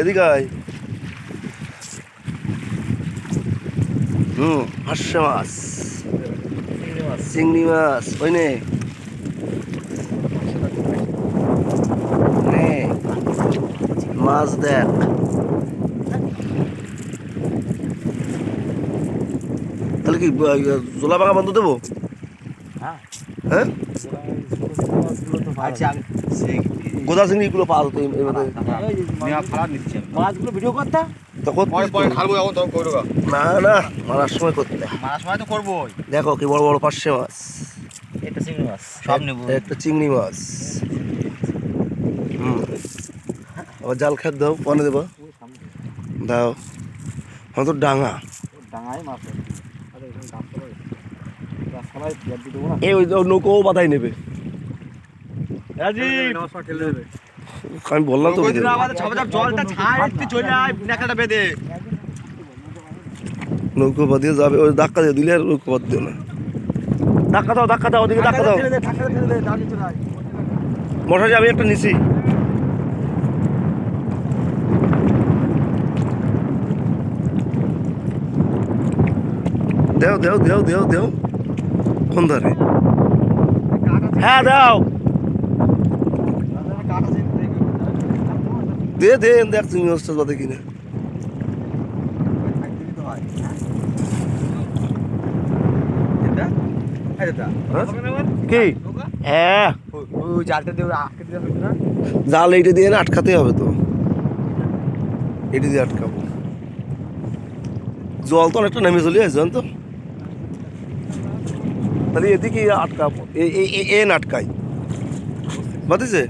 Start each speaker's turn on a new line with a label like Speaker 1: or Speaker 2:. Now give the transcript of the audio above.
Speaker 1: এদিকে হুম মাছ। চিংড়ি মাছ ওই মাছ দেখ। তাহলে কি ইয়ে, জোলা ভাঙা বন্ধ দেবো?
Speaker 2: হ্যাঁ।
Speaker 1: হ্যাঁ?
Speaker 2: আচ্ছা
Speaker 1: গোদা চিংড়িগুলো পাওয়া
Speaker 2: মাছগুলো ভিডিও করতে?
Speaker 1: তখন
Speaker 3: পরে পরে ঢালবো এখন তখন করব
Speaker 1: না না মারার সময় করতে।
Speaker 2: সময় তো করবোই।
Speaker 1: দেখো কি বড় বড় পার্শে মাছ।
Speaker 2: এটা চিংড়ি মাছ সব নেব।
Speaker 1: একটা চিংড়ি মাছ। হুম। আবার জাল খেত দাও পানি দেবো। দাও। আমার তো ডাঙা।
Speaker 2: ডাঙায় মাছ।
Speaker 1: এই ওই ওই নৌকো বাধাই নেবে। আমি বললাম তো নৌকো বাঁধিয়ে যাবে ওই ধাক্কা দিয়ে দিলে আর নৌকো বাদ দিও না। ধাক্কা দাও ধাক্কা দাও ওদিকে ধাক্কা দাও। আমি একটা নিছি। দেও দেও দেও দেও দেও। কোন ধারে হ্যাঁ দাও। দে দে দেখ তুমি ওস্তাদ বাদে কিনা। কি? হ্যাঁ। জাল এইটা দিয়ে না আটকাতে হবে তো। এটি দিয়ে আটকাবো। জল তো অনেকটা নেমে চলে আসছে তো? তাহলে এদিকে আটকাবো এ এ- এ- এ আটকাই বাতিছে